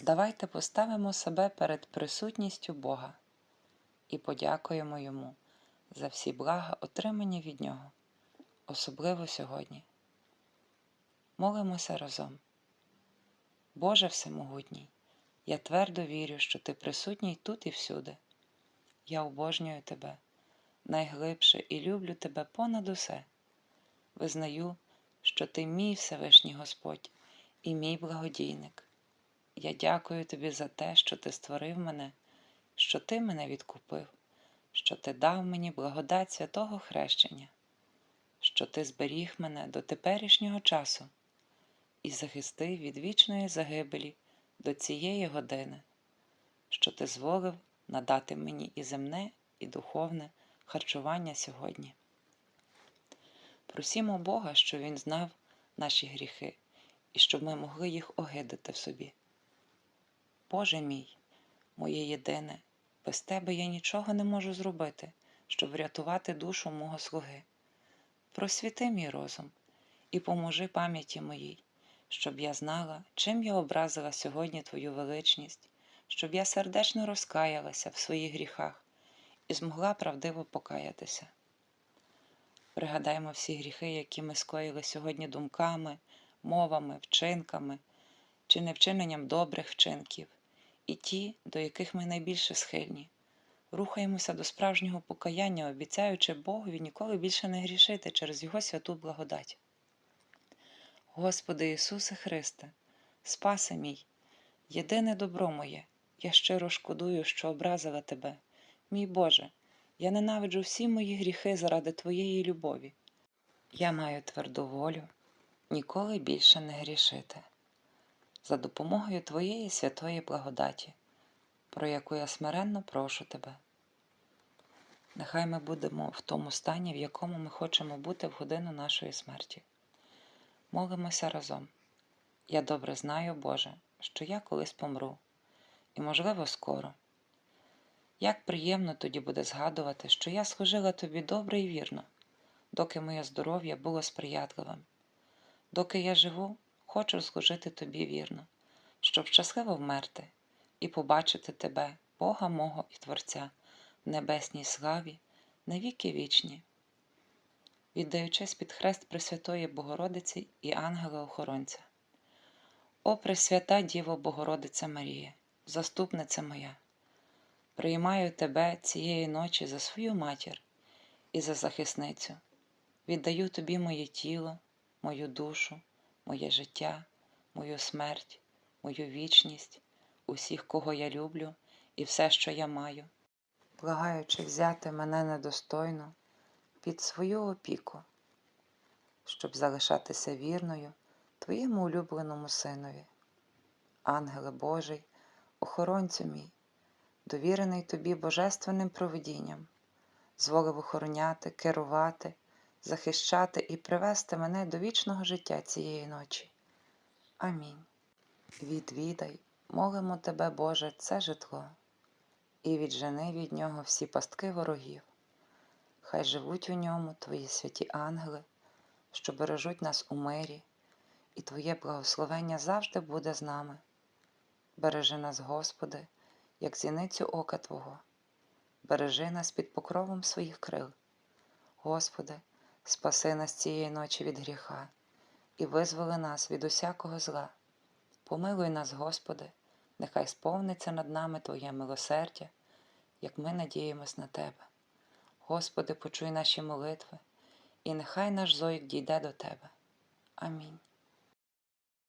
Давайте поставимо себе перед присутністю Бога і подякуємо Йому за всі блага, отримані від Нього, особливо сьогодні. Молимося разом. Боже Всемогутній, я твердо вірю, що Ти присутній тут і всюди. Я обожнюю Тебе найглибше і люблю Тебе понад усе. Визнаю, що Ти мій Всевишній Господь і мій благодійник. Я дякую тобі за те, що ти створив мене, що ти мене відкупив, що ти дав мені благодать святого хрещення, що ти зберіг мене до теперішнього часу і захистив від вічної загибелі до цієї години, що ти зволив надати мені і земне, і духовне харчування сьогодні. Просімо Бога, щоб Він знав наші гріхи і щоб ми могли їх огидати в собі. Боже мій, моє єдине, без тебе я нічого не можу зробити, щоб врятувати душу мого слуги. Просвіти мій розум і поможи пам'яті моїй, щоб я знала, чим я образила сьогодні Твою величність, щоб я сердечно розкаялася в своїх гріхах і змогла правдиво покаятися. Пригадаймо всі гріхи, які ми скоїли сьогодні думками, мовами, вчинками чи невчиненням добрих вчинків, і ті, до яких ми найбільше схильні. Рухаємося до справжнього покаяння, обіцяючи Богові ніколи більше не грішити через Його святу благодать. Господи Ісусе Христе, спаси мій, єдине добро моє, я щиро шкодую, що образила Тебе, мій Боже, я ненавиджу всі мої гріхи заради Твоєї любові. Я маю тверду волю ніколи більше не грішити. За допомогою Твоєї святої благодаті, про яку я смиренно прошу Тебе. Нехай ми будемо в тому стані, в якому ми хочемо бути в годину нашої смерті. Молимося разом. Я добре знаю, Боже, що я колись помру, і, можливо, скоро. Як приємно тоді буде згадувати, що я служила тобі добре і вірно, доки моє здоров'я було сприятливим. Доки я живу, хочу служити тобі вірно, щоб щасливо вмерти і побачити тебе, Бога мого і Творця, в небесній славі, навіки вічні. Віддаючись під хрест Пресвятої Богородиці і ангела-охоронця. О Пресвята Діво Богородиця Марія, заступниця моя, приймаю тебе цієї ночі за свою матір і за захисницю, віддаю тобі моє тіло, мою душу, моє життя, мою смерть, мою вічність, усіх, кого я люблю, і все, що я маю, благаючи взяти мене недостойно під свою опіку, щоб залишатися вірною Твоєму улюбленому Синові. Ангеле Божий, охоронцю мій, довірений тобі божественним провидінням, зволив охороняти, керувати, захищати і привести мене до вічного життя цієї ночі. Амінь. Відвідай, молимо тебе, Боже, це житло, і віджени від нього всі пастки ворогів. Хай живуть у ньому Твої святі ангели, що бережуть нас у мирі, і Твоє благословення завжди буде з нами. Бережи нас, Господи, як зіницю ока Твого, бережи нас під покровом своїх крил. Господи, спаси нас цієї ночі від гріха і визволи нас від усякого зла. Помилуй нас, Господи, нехай сповниться над нами Твоє милосердя, як ми надіємось на Тебе. Господи, почуй наші молитви, і нехай наш зоїк дійде до Тебе. Амінь.